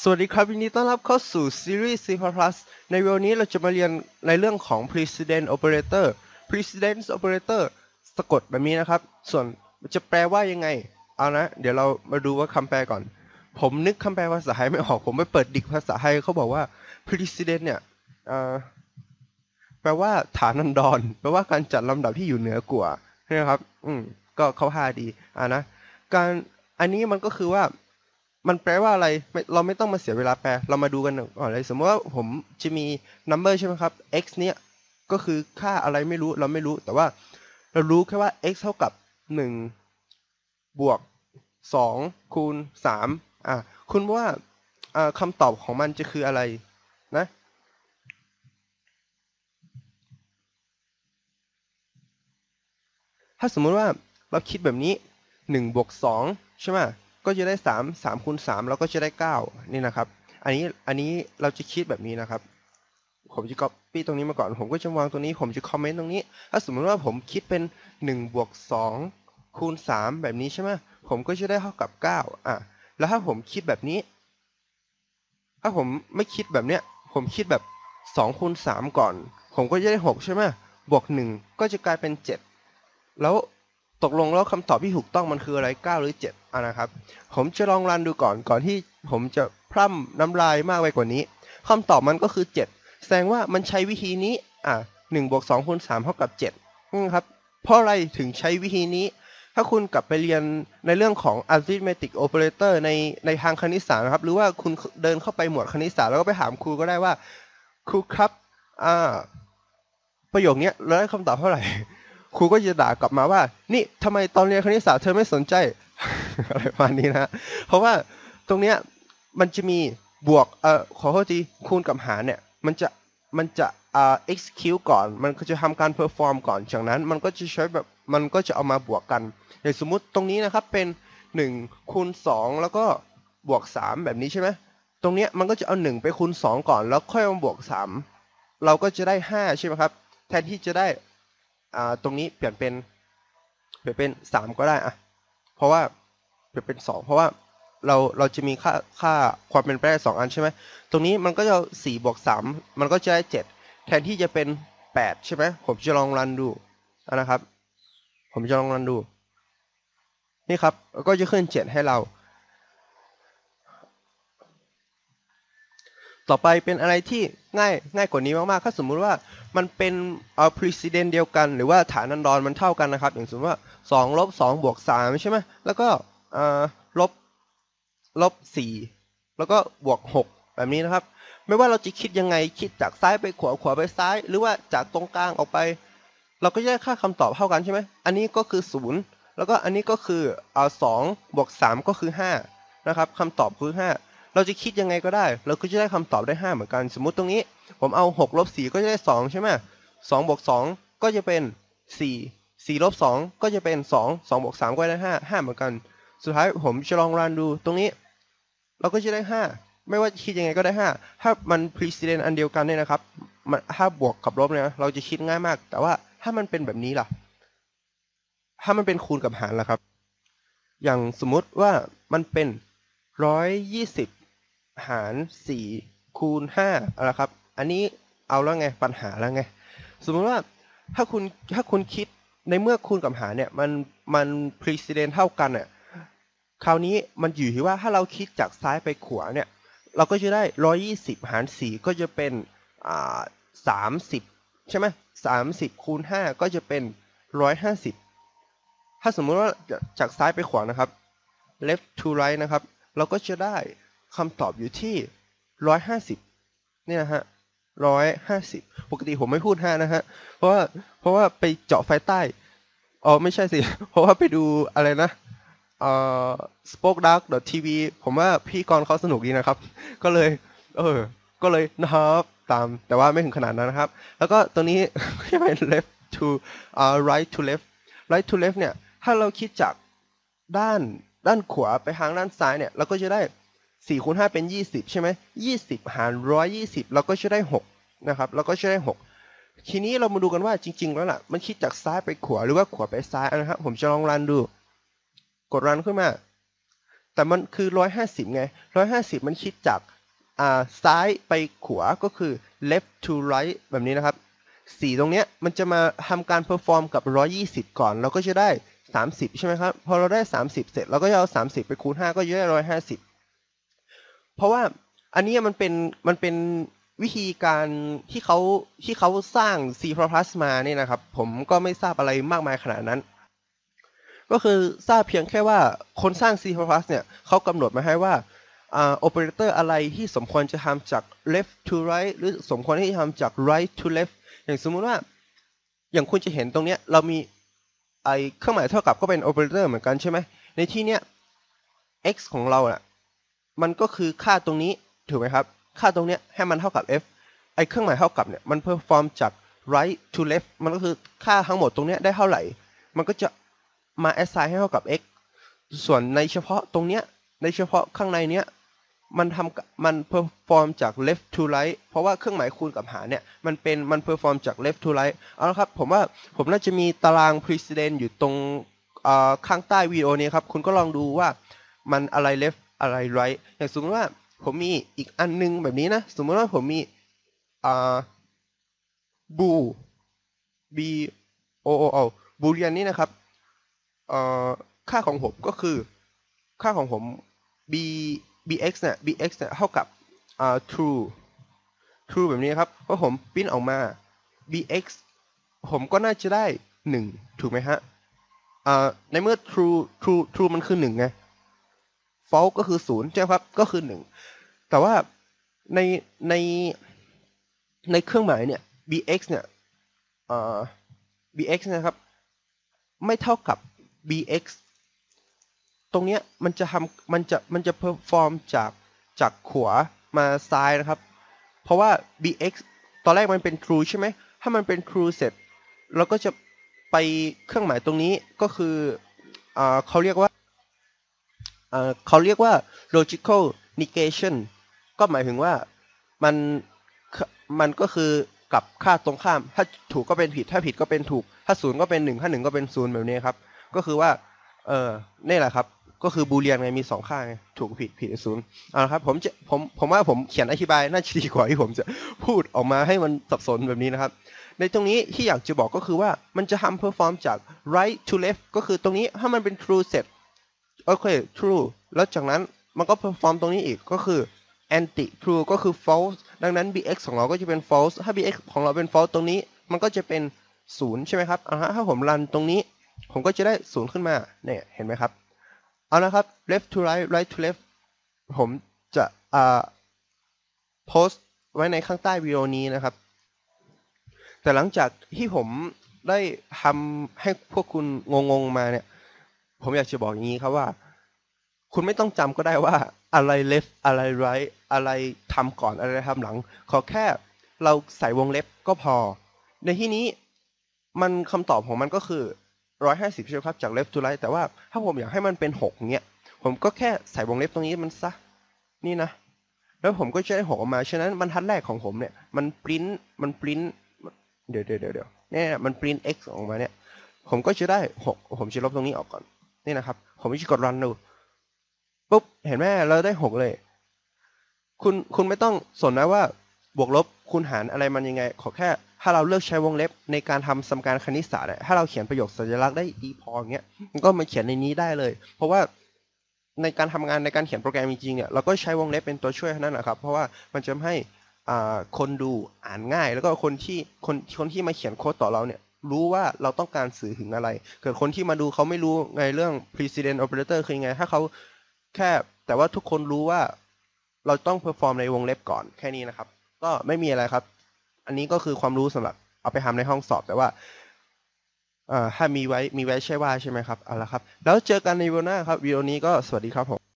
สวัสดีครับยินดีต้อนรับเข้าสู่ซีรีส์ C++ ในวันนี้เราจะมาเรียนในเรื่องของ precedent operator precedent operator สะกดแบบนี้นะครับ ส่วนจะแปลว่ายังไง เอานะ เดี๋ยวเรามาดูว่าคำแปลก่อน ผมนึกคำแปลภาษาไทยไม่ออก ผมไปเปิดดิกภาษาไทยเขาบอกว่า precedent เนี่ยแปลว่าฐานันดร แปลว่าการจัดลำดับที่อยู่เหนือกว่านะครับ อืม ก็เข้าท่าดี อ่านะ การ อันนี้มันก็คือว่า มันแปลว่าอะไรไเราไม่ต้องมาเสียเวลาแปล เรามาดูกันก่อนเลย สมมติว่าผมจะมี number ใช่ไหมครับ x เนี้ยก็คือค่าอะไรไม่รู้เราไม่รู้ แต่ว่าเรารู้แค่ว่า x เท่ากับ 1 บวก 2 คูณ 3 อะ คุณว่าอ่าคำตอบของมันจะคืออะไรนะถ้าสมมุติว่าเราคิดแบบนี้ 1 บวก 2 ใช่ไหม ก็จะได้ 3 3คูณ3เราก็จะได้ 9 นี่นะครับ อันนี้อันนี้เราจะคิดแบบนี้นะครับ ผมจะ copy ตรงนี้มาก่อน ผมก็จะวางตรงนี้ ผมจะคอมเมนต์ตรงนี้ ถ้าสมมติว่าผมคิดเป็น1บวก2คูณ3แบบนี้ใช่ไหมผมก็จะได้เท่ากับ 9 อะ แล้วถ้าผมคิดแบบนี้ ถ้าผมไม่คิดแบบเนี้ย ผมคิดแบบ2คูณ3ก่อน ผมก็จะได้ 6 ใช่ไหมบวก 1 ก็จะกลายเป็น 7 แล้ว ตกลงแล้วคำตอบที่ถูกต้องมันคืออะไร 9 หรือ7อะนะครับ ผมจะลองรันดูก่อนก่อนที่ผมจะพร่ำน้ำลายมากไปกว่านี้คำตอบมันก็คือ 7 แสดงว่ามันใช้วิธีนี้อะ1บวก2คูณ3เท่ากับ7นะครับ เพราะอะไรถึงใช้วิธีนี้ ถ้าคุณกลับไปเรียนในเรื่องของ arithmetic operator ในในทางคณิตศาสตร์นะครับ หรือว่าคุณเดินเข้าไปหมวดคณิตศาสตร์แล้วก็ไปถามครูก็ได้ว่าครูครับอ่าประโยคนี้เราได้คำตอบเท่าไหร่ ครูก็จะด่ากลับมาว่า นี่ทำไมตอนเรียนคณิตศาสตร์เธอไม่สนใจอะไรประมาณนี้นะเพราะว่าตรงเนี้ยมันจะมีบวกเอ่อขอโทษทีคูณกับหารเนี่ยมันจะมันจะอ่า execute ก่อน มันก็จะทำการ perform ก่อนจากนั้น มันก็จะใช้แบบมันก็จะเอามาบวกกันอย่างสมมุติตรงนี้นะครับเป็น1คูณ2แล้วก็บวก 3 แบบนี้ใช่ไหมตรงเนี้ยมันก็จะเอา 1 ไปคูณ 2 ก่อนแล้วค่อยมาบวก 3 เราก็จะได้ 5 ใช่ไหมครับ แทนที่จะได้ ตรงนี้เปลี่ยนเป็นเปลี่ยนเป็น 3 ก็ได้อะเพราะว่าเปลี่ยนเป็น 2 เพราะว่าเราเราจะมีค่าค่าความเป็นไปได้2อันใช่ไหมตรงนี้มันก็จะ4บวก3มันก็จะได้7แทนที่จะเป็น8ใช่ไหมผมจะลองรันดูนะครับ ผมจะลองรันดู นี่ครับก็จะขึ้น7ให้เรา ต่อไปเป็นอะไรที่ง่ายง่ายกว่านี้มากๆ ถ้าสมมุติว่ามันเป็นเอ่อ precedent เดียวกัน หรือว่าฐานันดรมันเท่ากันนะครับ อย่างสมมติว่า2ลบ2บวก3ใช่ไหมแล้วก็ลบลบ4แล้วก็บวก 6 แบบนี้นะครับ ไม่ว่าเราจะคิดยังไงคิดจากซ้ายไปขวาขวาไปซ้าย หรือว่าจากตรงกลางออกไป เราก็จะได้ค่าคำตอบเท่ากันใช่ไหมอันนี้ก็คือ 0 แล้วก็อันนี้ก็คือเอา2บวก3ก็คือ5นะครับคำตอบคือ 5 เราจะคิดยังไงก็ได้ เราก็จะได้คำตอบได้ 5 เหมือนกัน สมมุติตรงนี้ ผมเอา6ลบ4ก็จะได้ 2 ใช่ไหม2บวก2ก็จะเป็น 4 4ลบ2ก็จะเป็น 2 2บวก3ก็ได้ 5 5 เหมือนกัน สุดท้ายผมจะลองรันดูตรงนี้ เราก็จะได้ 5 ไม่ว่าคิดยังไงก็ได้ 5 ถ้ามัน precedent อันเดียวกันเนี่ยนะครับมันถ้าบวกกับลบเนี่ยเราจะคิดง่ายมาก แต่ว่าถ้ามันเป็นแบบนี้ล่ะ ถ้ามันเป็นคูณกับหารล่ะครับ อย่างสมมุติว่ามันเป็น 120 หาร4คูณ5อะไรครับ อันนี้เอาแล้วไงปัญหาแล้วไง สมมติว่าถ้าคุณถ้าคุณคิดในเมื่อคูณกับหารเนี่ยมันมัน precedent เท่ากันเนี่ยคราวนี้มันอยู่ที่ว่าถ้าเราคิดจากซ้ายไปขวาเนี่ย เราก็จะได้ 120 หาร 4 ก็จะเป็นอ่า30 ใช่ไหม30คูณ5ก็จะเป็น 150 ถ้าสมมุติว่าจากซ้ายไปขวานะครับ left to right นะครับ เราก็จะได้ คำตอบอยู่ที่150เนี่ยนะฮะ150ปกติผมไม่พูด5นะฮะ เพราะว่าเพราะว่าไปเจาะไฟใต้อ๋อไม่ใช่สิ เพราะว่าไปดูอะไรนะเอ่อ spoke dark tv ผมว่าพี่กรณ์เขาสนุกดีนะครับ ก็เลย เออ ก็เลยนะครับตามแต่ว่าไม่ถึงขนาดนั้นนะครับ แล้วก็ตัวนี้จะเป็น left to อ่า right to left right to left เนี่ย ถ้าเราคิดจากด้านด้านขวาไปทางด้านซ้ายเนี่ย เราก็จะได้ 4คูณ5เป็น20ใช่ไหม20หาร120เราก็จะได้6นะครับเราก็จะได้6ทีนี้เรามาดูกันว่าจริง ๆ แล้วล่ะ มันคิดจากซ้ายไปขวาหรือว่าขวาไปซ้ายนะครับ ผมจะลองรันดู กดรันขึ้นมา แต่มันคือร้อยห้าสิบไงร้อยห้าสิบมันคิดจากอ่าซ้ายไปขวาก็คือ left to right แบบนี้นะครับสีตรงเนี้ยมันจะมาทำการ perform กับ 120 ก่อน เราก็จะได้ 30 ใช่ไหมครับ พอเราได้ 30 เสร็จเราก็จะเอา 30 ไปคูณ 5 ก็จะได้ 150 เพราะว่าอันนี้มันเป็นมันเป็นวิธีการที่เขาที่เขาสร้าง C++ มาเนี่ยนะครับ ผมก็ไม่ทราบอะไรมากมายขนาดนั้น ก็คือทราบเพียงแค่ว่าคนสร้าง C++ เนี่ยเขากำหนดมาให้ว่าอ่าโอเปอเรเตอร์อะไรที่สมควรจะทำจาก left to right หรือสมควรที่จะทำจาก right to left อย่างสมมุติว่า อย่างคุณจะเห็นตรงเนี้ยเรามีไอเครื่องหมายเท่ากับก็เป็นโอเปอเรเตอร์เหมือนกันใช่ไหมในที่เนี้ย x ของเราอะ มันก็คือค่าตรงนี้ถูกไหมครับ ค่าตรงเนี้ยให้มันเท่ากับ f ไอเครื่องหมายเท่ากับเนี่ยมัน perform จาก right to left มันก็คือค่าทั้งหมดตรงเนี้ยได้เท่าไหร่ มันก็จะมา assign ให้เท่ากับ x ส่วนในเฉพาะตรงเนี้ยในเฉพาะข้างในเนี้ยมันทำมัน perform จาก left to right เพราะว่าเครื่องหมายคูณกับหารเนี่ยมันเป็นมัน perform จาก left to right เอาละครับผมว่าผมน่าจะมีตาราง precedent อยู่ตรงข้างใต้วิดีโอนี้ครับ คุณก็ลองดูว่ามันอะไร left อะไร right อย่างสมมติว่าผมมีอีกอันนึงแบบนี้นะ สมมติว่าผมมีอ่า bool b o o o บูเลียนนี้นะครับเอ่อค่าของผมก็คือ ค่าของผม b bx เนี่ย bx เนี่ยเท่ากับอ่า true true แบบนี้ครับเพราะผมปริ้นออกมา bx ผมก็น่าจะได้ 1 ถูกไหมฮะอ่าในเมื่อ true true true มันคือ1ไง false ก็คือ0ใช่ไหมครับก็คือ1แต่ว่าในในในเครื่องหมายเนี่ย bx เนี่ยอ่า bx นะครับ ไม่เท่ากับ bx ตรงเนี้ยมันจะทำมันจะมันจะ perform จากจากขวามาซ้ายนะครับ เพราะว่า bx ตอนแรกมันเป็น true ใช่ไหม ถ้ามันเป็น true เสร็จเราก็จะไปเครื่องหมายตรงนี้ก็คืออเขาเรียกว่า เขาเรียกว่า logical negation ก็หมายถึงว่ามันมันก็คือกับค่าตรงข้าม ถ้าถูกก็เป็นผิด ถ้าผิดก็เป็นถูก ถ้าศูนย์ก็เป็นหนึ่งถ้าหนึ่งก็เป็นศูนย์แบบนี้ครับ ก็คือว่า เออนี่แหละครับ ก็คือบูเลียนไง มีสองค่าไง ถูกผิด ผิดศูนย์เอาละครับ ผมจะ ผม ผมว่าผมเขียนอธิบาย น่าจะดีกว่าที่ผมจะพูดออกมาให้มันสับสนแบบนี้นะครับ ในตรงนี้ที่อยากจะบอกก็คือว่า มันจะทำ perform จาก right to left ก็คือตรงนี้ ถ้ามันเป็น true เสร็จ โอเค true แล้วจากนั้นมันก็ perform ตรงนี้อีกก็คือ anti true ก็คือ false ดังนั้น bx ของเราก็จะเป็น false ถ้า bx ของเราเป็น false ตรงนี้ มันก็จะเป็นศูนย์ใช่ไหมครับอ่าฮะถ้าผมรันตรงนี้ ผมก็จะได้ศูนย์ขึ้นมาเนี่ยเห็นไหมครับ เอาละครับ left to right right to left ผมจะอ่าโพสต์ไว้ในข้างใต้วิดีโอนี้นะครับ แต่หลังจากที่ผมได้ทำให้พวกคุณงงๆมาเนี่ย ผมอยากจะบอกอย่างนี้ครับว่า คุณไม่ต้องจำก็ได้ว่าอะไร left อะไร right อะไรทำก่อนอะไรทำหลัง ขอแค่เราใส่วงเล็บก็พอ ในที่นี้มันคำตอบของมันก็คือร้อยห้าสิบใช่ไหมครับจาก left to right แต่ว่าถ้าผมอยากให้มันเป็นหกเงี้ยผมก็แค่ใส่วงเล็บตรงนี้มันซะนี่นะ แล้วผมก็จะได้หกออกมา ฉะนั้นบรรทัดแรกของผมเนี่ย มันปริ้นมันปริ้นเดี๋ยวเดี๋ยวเดี๋ยวเดี๋ยวเนี่ยมันปริ้น x ออกมาเนี่ย ผมก็จะได้หกผมจะลบตรงนี้ออกก่อน นี่นะครับ ผมจะกด run ดูปุ๊บเห็นไหมเราได้หกเลย คุณคุณไม่ต้องสนนะว่าบวกลบคูณหารอะไรมันยังไง ขอแค่ถ้าเราเลือกใช้วงเล็บในการทำสมการคณิตศาสตร์ถ้าเราเขียนประโยคสัญลักษณ์ได้ดีพออย่างเงี้ยก็มาเขียนในนี้ได้เลย เพราะว่าในการทำงานในการเขียนโปรแกรมจริงๆเนี่ยเราก็ใช้วงเล็บเป็นตัวช่วยเท่านั้นแหละครับ เพราะว่ามันจะทำให้คนดูอ่านง่าย แล้วก็คนที่คนคนที่มาเขียนโค้ดต่อเราเนี่ย รู้ว่าเราต้องการสื่อถึงอะไร เกิดคนที่มาดูเขาไม่รู้ไงเรื่อง precedent operator คือยังไง ถ้าเขาแค่แต่ว่าทุกคนรู้ว่าเราต้อง perform ในวงเล็บก่อนแค่นี้นะครับ ก็ไม่มีอะไรครับ อันนี้ก็คือความรู้สำหรับเอาไปทำในห้องสอบแต่ว่าถ้ามีไว้มีไว้ใช่ว่าใช่ไหมครับเอาละครับ แล้วเจอกันในวิดีโอหน้าครับวิดีโอนี้ก็สวัสดีครับผม